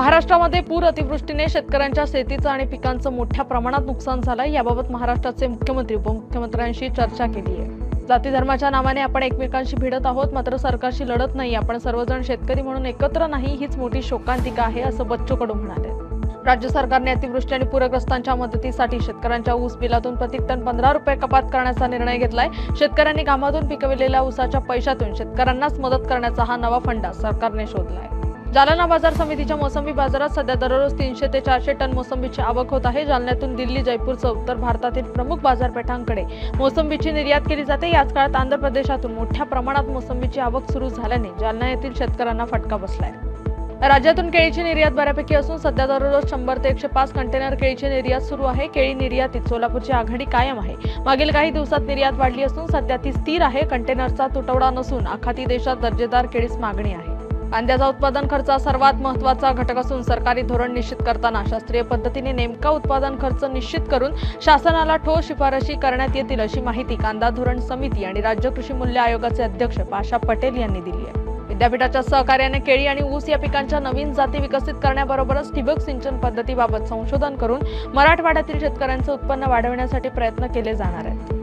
महाराष्ट्रामध्ये पूर अतिवृष्टीने शेतकऱ्यांच्या शेतीचं आणि पिकांचं मोठ्या प्रमाणात नुकसान झालं याबाबत महाराष्ट्राचे मुख्यमंत्री उपमुख्यमंत्र्यांशी चर्चा केली आहे. जाती धर्माच्या नावाने आपण एकमेकांशी भिडत आहोत मात्र सरकारशी लढत नाही. आपण सर्वजण शेतकरी म्हणून एकत्र नाही हीच मोठी शोकांतिका आहे असं बच्चू कडू म्हणाले. राज्य सरकारने अतिवृष्टी आणि पूरग्रस्तांच्या मदतीसाठी शेतकऱ्यांच्या ऊस बिलातून प्रति टन पंधरा रुपये कपात करण्याचा निर्णय घेतलाय. शेतकऱ्यांनी कामातून पिकविलेल्या ऊसाच्या पैशातून शेतकऱ्यांनाच मदत करण्याचा हा नवा फंडा सरकारने शोधलाय. जालना बाजार समितीच्या मोसंबी बाजारात सध्या दररोज तीनशे ते चारशे टन मोसंबीची आवक होत आहे. जालन्यातून दिल्ली जयपूरसह उत्तर भारतातील प्रमुख बाजारपेठांकडे मोसंबीची निर्यात केली जाते. याच काळात आंध्र प्रदेशातून मोठ्या प्रमाणात मोसंबीची आवक सुरू झाल्याने जालना येथील शेतकऱ्यांना फटका बसलाय. राज्यातून केळीची निर्यात बऱ्यापैकी असून सध्या दररोज शंभर ते एकशे पाच कंटेनर केळीची निर्यात सुरू आहे. केळी निर्यातीत सोलापूरची आघाडी कायम आहे. मागील काही दिवसात निर्यात वाढली असून सध्या ती स्थिर आहे. कंटेनरचा तुटवडा नसून आखाती देशात दर्जेदार केळीस मागणी आहे. कांद्याचा उत्पादन खर्च हा सर्वात महत्त्वाचा घटक असून सरकारी धोरण निश्चित करताना शास्त्रीय पद्धतीने नेमका उत्पादन खर्च निश्चित करून शासनाला ठोस शिफारशी करण्यात येतील अशी माहिती कांदा धोरण समिती आणि राज्य कृषी मूल्य आयोगाचे अध्यक्ष पाशा पटेल यांनी दिली आहे. विद्यापीठाच्या सहकार्याने केळी आणि ऊस या पिकांच्या नवीन जाती विकसित करण्याबरोबरच ठिबक सिंचन पद्धतीबाबत संशोधन करून मराठवाड्यातील शेतकऱ्यांचं उत्पन्न वाढवण्यासाठी प्रयत्न केले जाणार आहेत.